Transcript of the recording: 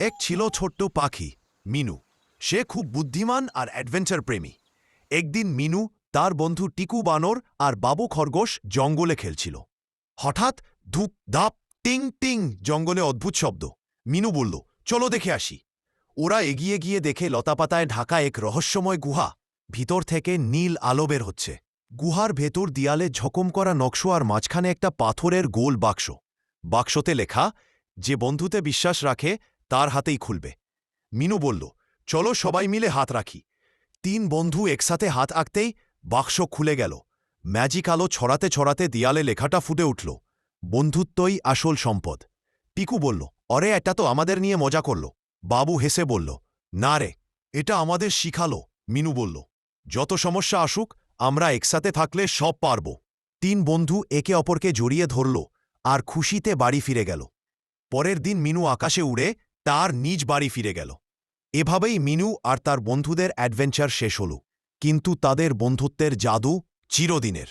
এক ছিল ছোট্ট পাখি, মিনু। সে খুব বুদ্ধিমান আর অ্যাডভেঞ্চার প্রেমী। একদিন মিনু, তার বন্ধু টিকু বানর আর বাবু খরগোশ জঙ্গলে খেলছিল। হঠাৎ ধূপ, ধাপ, টিং টিং জঙ্গলে অদ্ভুত শব্দ। মিনু বলল, চলো দেখে আসি। ওরা এগিয়ে গিয়ে দেখে লতাপাতায় ঢাকা এক রহস্যময় গুহা। ভিতর থেকে নীল আলো বের হচ্ছে। গুহার ভেতর দিয়ালে ঝকম করা নকশো আর মাঝখানে একটা পাথরের গোল বাক্স। বাক্সতে লেখা, যে বন্ধুতে বিশ্বাস রাখে তার হাতেই খুলবে। মিনু বলল, চলো সবাই মিলে হাত রাখি। তিন বন্ধু একসাথে হাত আঁকতেই বাক্স খুলে গেল। ম্যাজিক আলো ছড়াতে ছড়াতে দেয়ালে লেখাটা ফুটে উঠল। বন্ধুত্বই আসল সম্পদ। পিকু বলল, অরে, এটা তো আমাদের নিয়ে মজা করল। বাবু হেসে বলল, না রে, এটা আমাদের শিখালো। মিনু বলল, যত সমস্যা আসুক, আমরা একসাথে থাকলে সব পারব। তিন বন্ধু একে অপরকে জড়িয়ে ধরল আর খুশিতে বাড়ি ফিরে গেল। পরের দিন মিনু আকাশে উড়ে তার নিজ বাড়ি ফিরে গেল। এভাবেই মিনু আর তার বন্ধুদের অ্যাডভেঞ্চার শেষ হল, কিন্তু তাদের বন্ধুত্বের জাদু চিরদিনের।